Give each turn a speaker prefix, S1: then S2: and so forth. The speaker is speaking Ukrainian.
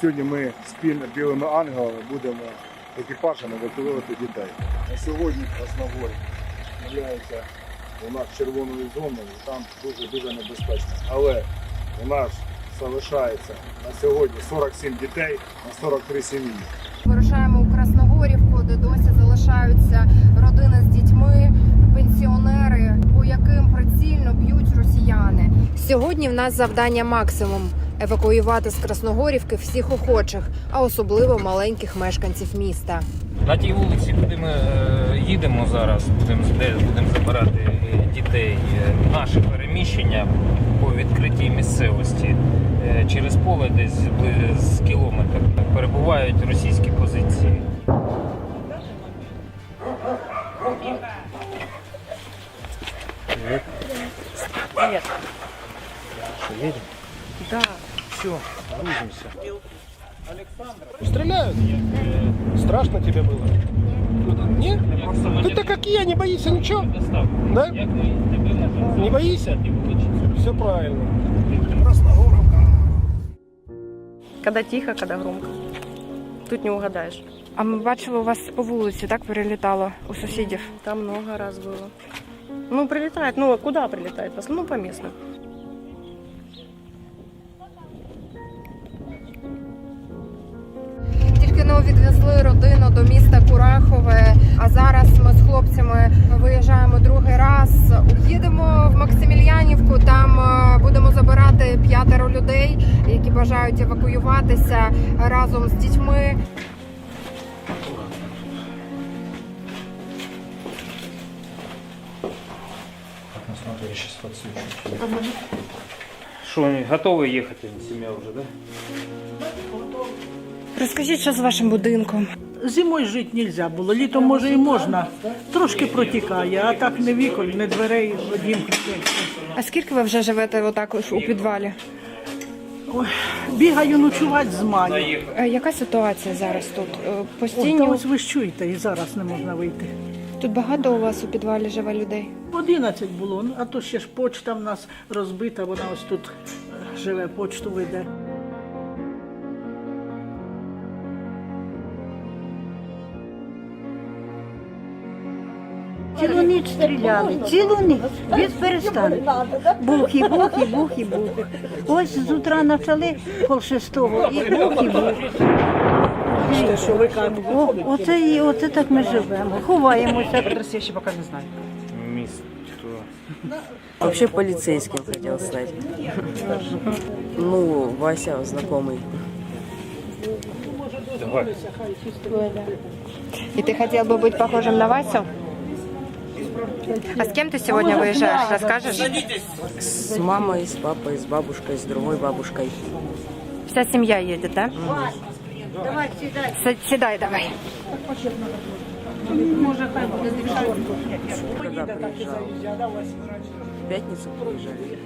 S1: Сьогодні ми спільно білими ангелами будемо екіпажем евакуювати дітей. На сьогодні Красногор є у нас червоною зоною, там дуже дуже небезпечно. Але у нас залишається на сьогодні 47 дітей на 43 сім'ї.
S2: Вирушаємо у Красногорівку, де досі залишаються родини з дітьми, пенсіонери, по яким прицільно б'ють росіяни. Сьогодні в нас завдання максимум евакуювати з Красногорівки всіх охочих, а особливо маленьких мешканців міста.
S3: На тій вулиці, куди ми е, їдемо зараз, будемо де будемо забирати е, дітей. е, Наше переміщення по відкритій місцевості через поле десь з кілометр перебувають російські позиції.
S4: Привет.
S3: Що, їдемо?
S4: Да.
S3: Все, грузимося.
S5: Стреляют? Страшно тебе было? Нет? Ты-то какие, не боишься ничего? Да? Не боишься? Все правильно.
S4: Когда тихо, когда громко. Тут не угадаешь.
S2: А ми бачили у вас по вулиці, так перелітало у сусідів.
S4: Там много раз было. Ну, прилетает. Ну, а куда прилетает? В основном по местным.
S2: Відвезли родину до міста Курахове. А зараз ми з хлопцями виїжджаємо другий раз. Їдемо в Максимільянівку. Там е, будемо забирати п'ятеро людей, які бажають евакуюватися разом з дітьми.
S3: Смотри, сейчас подсвечу. Що, готові їхати? Сім'я вже, да?
S2: Розкажіть, що з вашим будинком?
S6: Зимою жити не можна було, літом може і можна. Трошки протікає, а так не вікон, не дверей, одімкнути.
S2: А скільки ви вже живете отак у підвалі?
S6: Бігаю ночувати з маю.
S2: Е, Яка ситуація зараз тут? Е,
S6: О,
S2: Постійні
S6: та ось ви ж чуєте, і зараз не можна вийти.
S2: тут багато у вас у підвалі живе людей.
S6: 11 було, ну, а то ще ж почта в нас розбита, вона ось тут е, живе, почту веде.
S7: Цілу ніч стріляли, цілу ніч, без перестанку. Бух і бух, і бух, і бух. Ось з утра почали пол шестого, і бух, і бух.
S6: Що ви кажете?
S7: О, оце, і, оце так ми живемо. Ховаємося.
S3: Місто.
S8: Вообще полицейским хотел стать. Ну, Вася знакомый.
S3: Давай.
S2: И ты хотел бы быть похожим на Васю? А с кем ты сегодня выезжаешь? Расскажешь?
S8: С мамой, с папой, с бабушкой, с другой бабушкой.
S2: Вся семья едет, да?
S7: Давай, сідай.
S2: С- Седай давай.
S8: Когда приезжал? В пятницу приезжали.